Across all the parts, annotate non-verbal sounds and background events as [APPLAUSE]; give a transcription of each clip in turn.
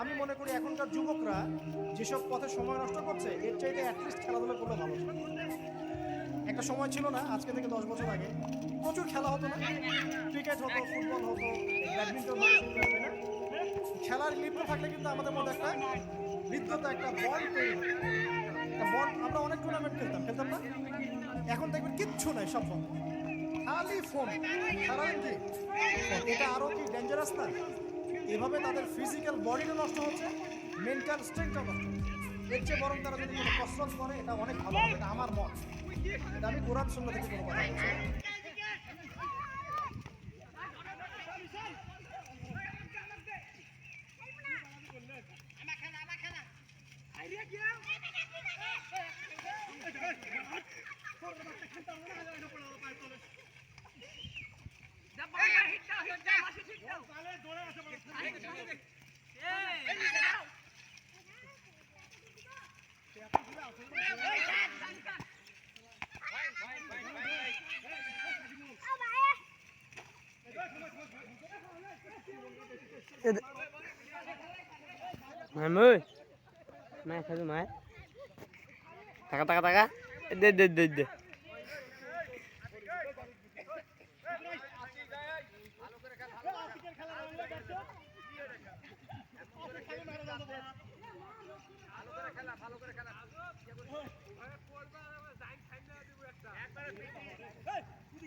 আমি মনে করি এখনকার যুবকরা যেসব পথে সময় নষ্ট করছে, এর চাইতে অ্যাটলিস্ট খেলাধুলা করলে ভালো। একটা সময় ছিল না, আজকে থেকে দশ বছর আগে। প্রচুর খেলা হতো না। ক্রিকেট হতো, ফুটবল হতো, ব্যাডমিন্টন হতো খেলার লিপ্ত থাকলে কিন্তু আমাদের মধ্যে একটা হৃদ্যতা একটা বল তৈরি। একটা বল, আমরা অনেক টুর্নামেন্ট খেলতাম খেলতাম না? এখন দেখবেন কিচ্ছু নাই, সব বন্ধ। খালি ফোন কি এটা আরও কি ডেঞ্জারাস না? এভাবে তাদের ফিজিক্যাল বডিটা নষ্ট হচ্ছে মেন্টাল স্ট্রেংথটা নষ্ট হচ্ছে। এর চেয়ে বরং তারা যদি কোনো কসরত করে এটা অনেক ভালো হবে এটা আমার মত এটা আমি কোরআন শূন্য থেকে কোনো কথা বলছি না। মায় খাবি মায়। টাকা টাকা টাকা দে দে দে দে।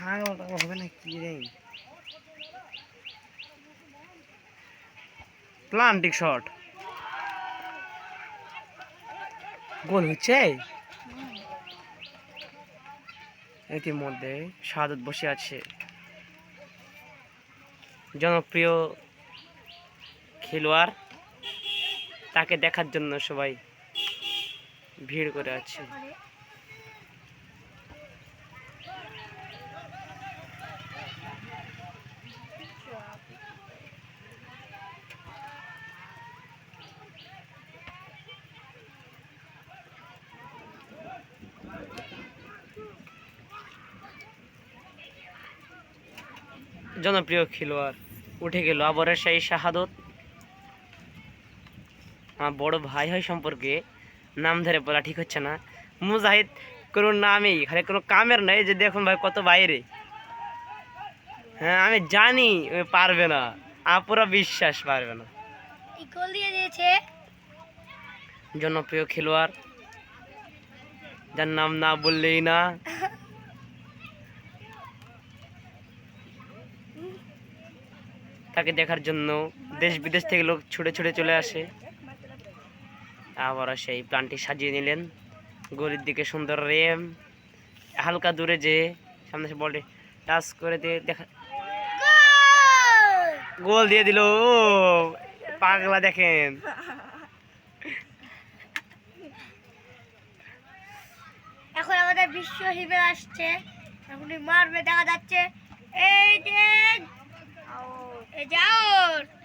থাক ওটা হবে না কি রে? প্লান্টিক শট গোল হচ্ছে? ইতিমধ্যে সাদত বসে আছে। জনপ্রিয় খেলোয়াড় তাকে দেখার জন্য সবাই ভিড় করে আছে। জনপ্রিয় খেলোয়াড়। উঠে গেল আবারের সেই শাহাদত। আমার বড় ভাই হয় সম্পর্কে নাম ধরে বলা ঠিক হচ্ছে না। মুজাহিদ কোনো নামেই খালি কোনো কামের নেই যে দেখুন ভাই কত বাইরে। হ্যাঁ আমি জানি পারবে না। আপুরা বিশ্বাস পারবে না। জনপ্রিয় খেলোয়াড় যার নাম না বললেই না। [LAUGHS] তাকে দেখার জন্য দেশ বিদেশ থেকে লোক ছুটে ছুটে চলে আসে। আবার সেই প্লানটি সাজিয়ে নিলেন। গলির দিকে সুন্দর রেম, হালকা দূরে যে সামনে সে বলটি টাচ করে দিয়ে দেখা গোল দিয়ে দিল। ও, পাগলা দেখেন। এখন আমাদের বিশ্ব হিবে আসছে। এখনই মারবে, দেখা যাচ্ছে। এই যে এই যে out!